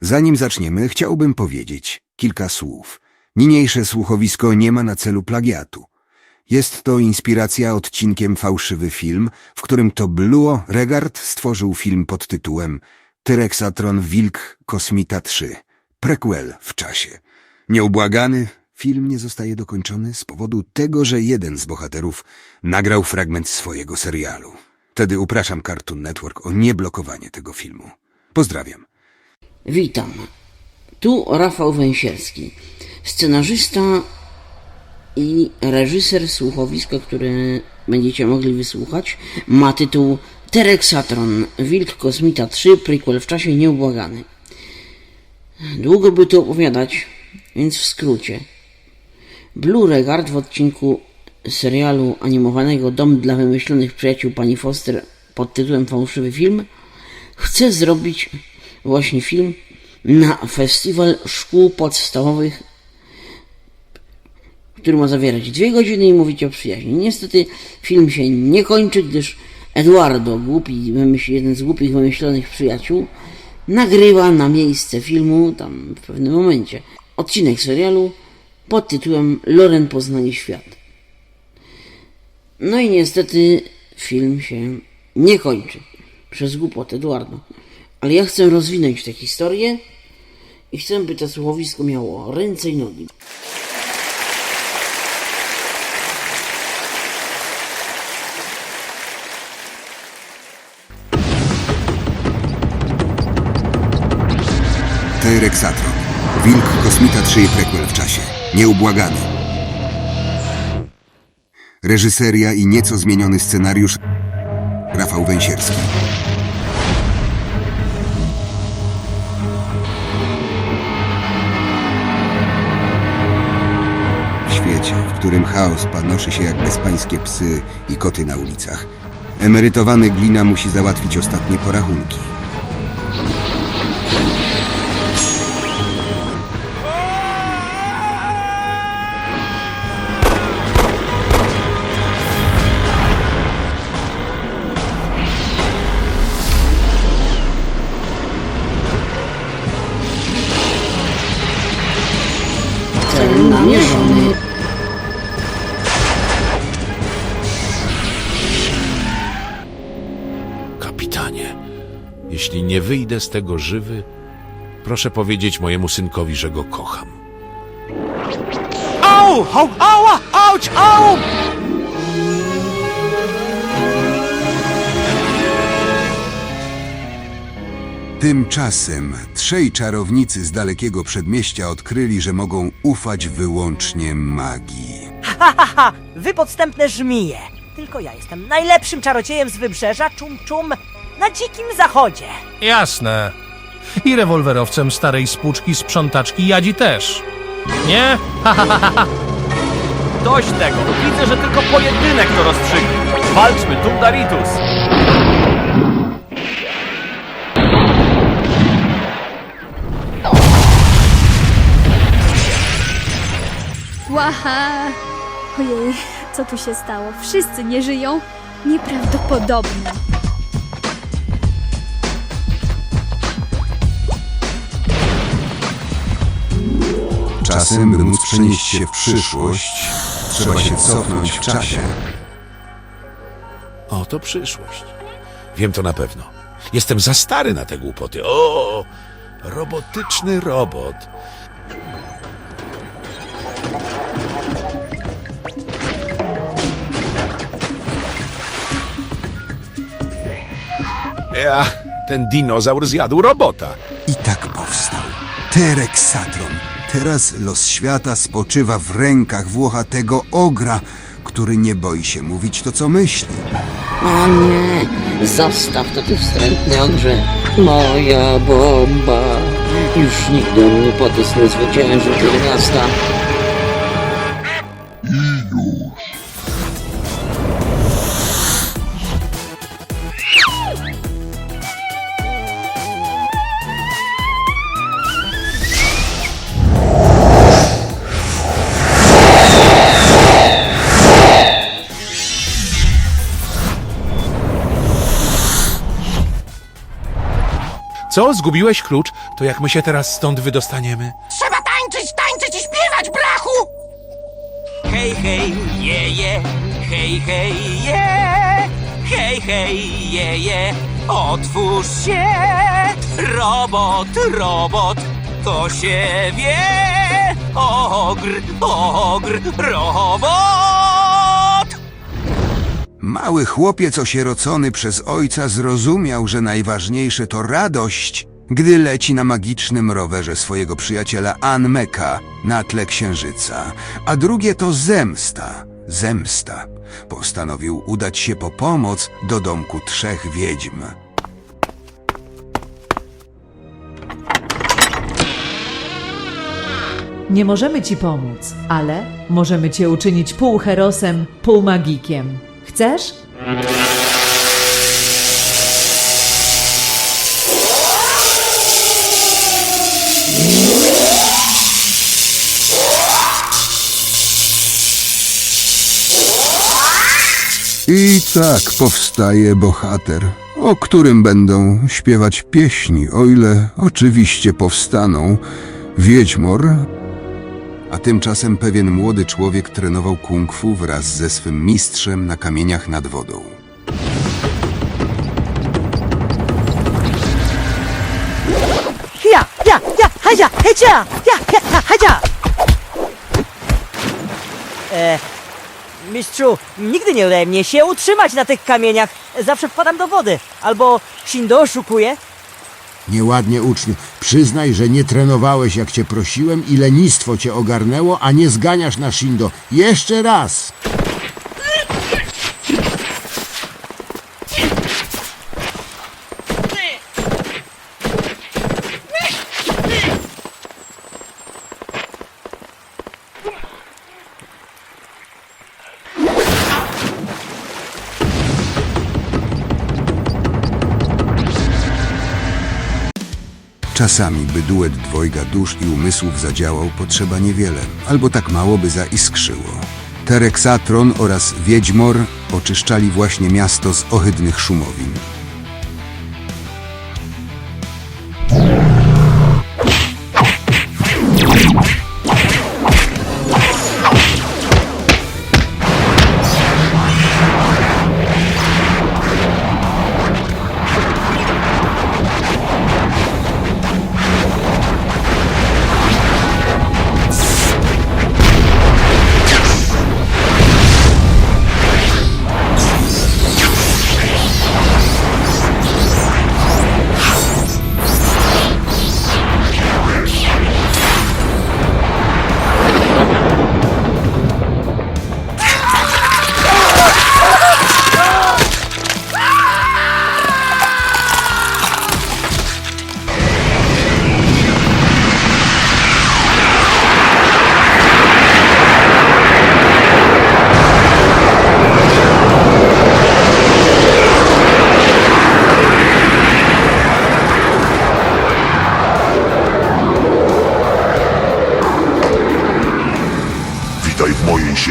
Zanim zaczniemy, chciałbym powiedzieć kilka słów. Niniejsze słuchowisko nie ma na celu plagiatu. Jest to inspiracja odcinkiem Fałszywy Film, w którym to Bluo Regard stworzył film pod tytułem Tyrexatron Wilk Kosmita 3. Prequel w czasie. Nieubłagany, film nie zostaje dokończony z powodu tego, że jeden z bohaterów nagrał fragment swojego serialu. Wtedy upraszam Cartoon Network o nieblokowanie tego filmu. Pozdrawiam. Witam. Tu Rafał Węsierski, scenarzysta i reżyser słuchowiska, które będziecie mogli wysłuchać, ma tytuł Terexatron, Wilk Kosmita 3, prequel w czasie nieubłagany. Długo by tu opowiadać, więc w skrócie. Blue Regard w odcinku serialu animowanego Dom dla wymyślonych przyjaciół pani Foster pod tytułem Fałszywy Film chce zrobić właśnie film na festiwal szkół podstawowych, który ma zawierać dwie godziny i mówić o przyjaźni. Niestety film się nie kończy, gdyż Eduardo, głupi, jeden z głupich wymyślonych przyjaciół, nagrywa na miejsce filmu, tam w pewnym momencie, odcinek serialu pod tytułem Loren poznaje świat. No i niestety film się nie kończy przez głupot Eduardo. Ale ja chcę rozwinąć tę historię i chcę, by to słuchowisko miało ręce i nogi. Tyrexatron. Wilk Kosmita 3 prequel w czasie. Nieubłagany. Reżyseria i nieco zmieniony scenariusz Rafał Węsierski. Którym chaos panoszy się jak bezpańskie psy i koty na ulicach, emerytowany Glina musi załatwić ostatnie porachunki. Namierzony. Jeśli nie wyjdę z tego żywy, proszę powiedzieć mojemu synkowi, że go kocham. Au! Au! Ała! Auć! Au! Tymczasem trzej czarownicy z dalekiego przedmieścia odkryli, że mogą ufać wyłącznie magii. Ha, ha, ha! Wy podstępne żmije! Tylko ja jestem najlepszym czarodziejem z wybrzeża, czum czum, na dzikim zachodzie. Jasne. I rewolwerowcem starej spłuczki sprzątaczki Jadzi też. Nie? Dość tego! Widzę, że tylko pojedynek to rozstrzygnie. Walczmy, Tundaritus! Łaha! Ojej, co tu się stało? Wszyscy nie żyją? Nieprawdopodobne. Czasem, by móc przenieść się w przyszłość, trzeba się cofnąć w czasie. O, to przyszłość. Wiem to na pewno. Jestem za stary na te głupoty. O, robotyczny robot. Ja, ten dinozaur zjadł robota. I tak powstał Terexatron. Teraz los świata spoczywa w rękach włochatego ogra, który nie boi się mówić to, co myśli. O nie, zostaw to ty wstrętny ogrze. Moja bomba. Już nigdy on nie potysł zwycięży miasta. Co, zgubiłeś klucz? To jak my się teraz stąd wydostaniemy? Trzeba tańczyć, tańczyć i śpiewać, brachu! Hej, hej, je, je, hej, hej, je, hej, hej, je, je, otwórz się, robot, robot, to się wie, ogr, ogr, robot! Mały chłopiec osierocony przez ojca zrozumiał, że najważniejsze to radość, gdy leci na magicznym rowerze swojego przyjaciela Anmeka na tle księżyca, a drugie to zemsta, zemsta. Postanowił udać się po pomoc do domku trzech wiedźm. Nie możemy ci pomóc, ale możemy cię uczynić pół herosem, pół magikiem. Chcesz? I tak powstaje bohater, o którym będą śpiewać pieśni, o ile oczywiście powstaną. Wiedźmor. A tymczasem pewien młody człowiek trenował kung fu wraz ze swym mistrzem na kamieniach nad wodą. Ja, ja, ja, ja, ja, ja! E, mistrzu, nigdy nie udaje mnie się utrzymać na tych kamieniach. Zawsze wpadam do wody. Albo Shindo oszukuje. Nieładnie uczniu. Przyznaj, że nie trenowałeś jak cię prosiłem i lenistwo cię ogarnęło, a nie zganiasz na Shindo. Jeszcze raz! Czasami, by duet dwojga dusz i umysłów zadziałał, potrzeba niewiele, albo tak mało, by zaiskrzyło. Tereksatron oraz Wiedźmor oczyszczali właśnie miasto z ohydnych szumowin.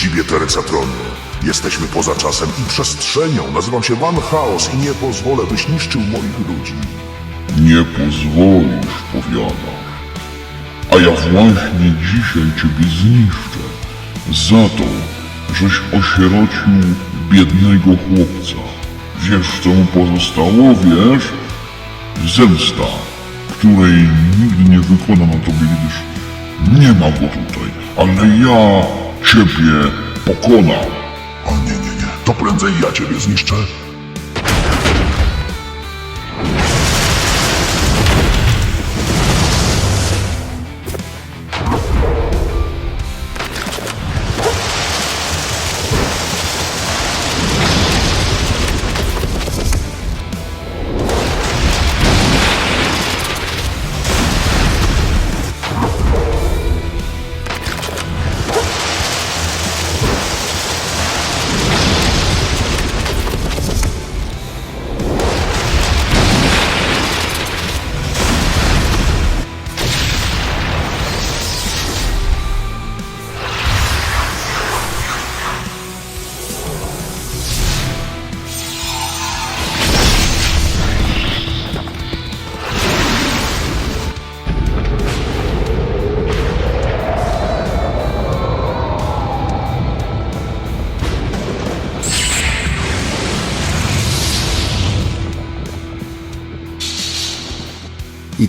W mojej siedzibie Teresatronie. Jesteśmy poza czasem i przestrzenią. Nazywam się Van Chaos i nie pozwolę, byś niszczył moich ludzi. Nie pozwolisz, powiadasz. A ja właśnie dzisiaj ciebie zniszczę. Za to, żeś osierocił biednego chłopca. Wiesz, co mu pozostało, wiesz? Zemsta, której nigdy nie wykonano tobie, gdyż nie ma go tutaj. Ale ja ciebie pokonam. O nie, nie, nie. To prędzej ja ciebie zniszczę.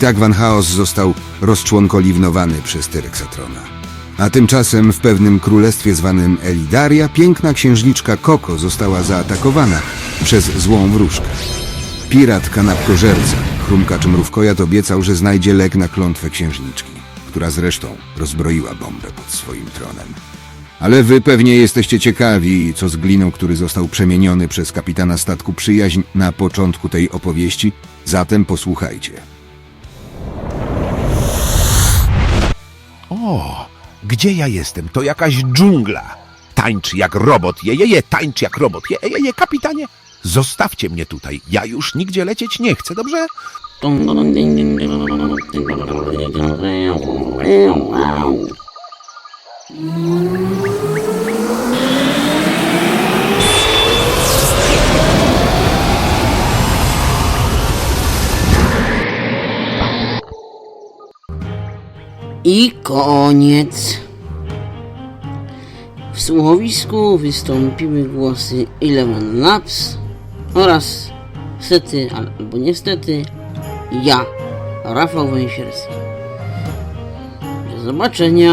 Tak Van Chaos został rozczłonkoliwnowany przez Terexatrona. A tymczasem w pewnym królestwie zwanym Elidaria piękna księżniczka Koko została zaatakowana przez złą wróżkę. Pirat kanapkożerca, chrumkacz mrówkojat obiecał, że znajdzie lek na klątwę księżniczki, która zresztą rozbroiła bombę pod swoim tronem. Ale wy pewnie jesteście ciekawi, co z gliną, który został przemieniony przez kapitana statku przyjaźń na początku tej opowieści, zatem posłuchajcie. O, gdzie ja jestem? To jakaś dżungla. Tańczy jak robot, je, je, je, tańczy jak robot, je, je, je, kapitanie. Zostawcie mnie tutaj, ja już nigdzie lecieć nie chcę, dobrze? I koniec. W słuchowisku wystąpiły głosy Eleven Labs oraz stety albo niestety ja, Rafał Węsierski. Do zobaczenia.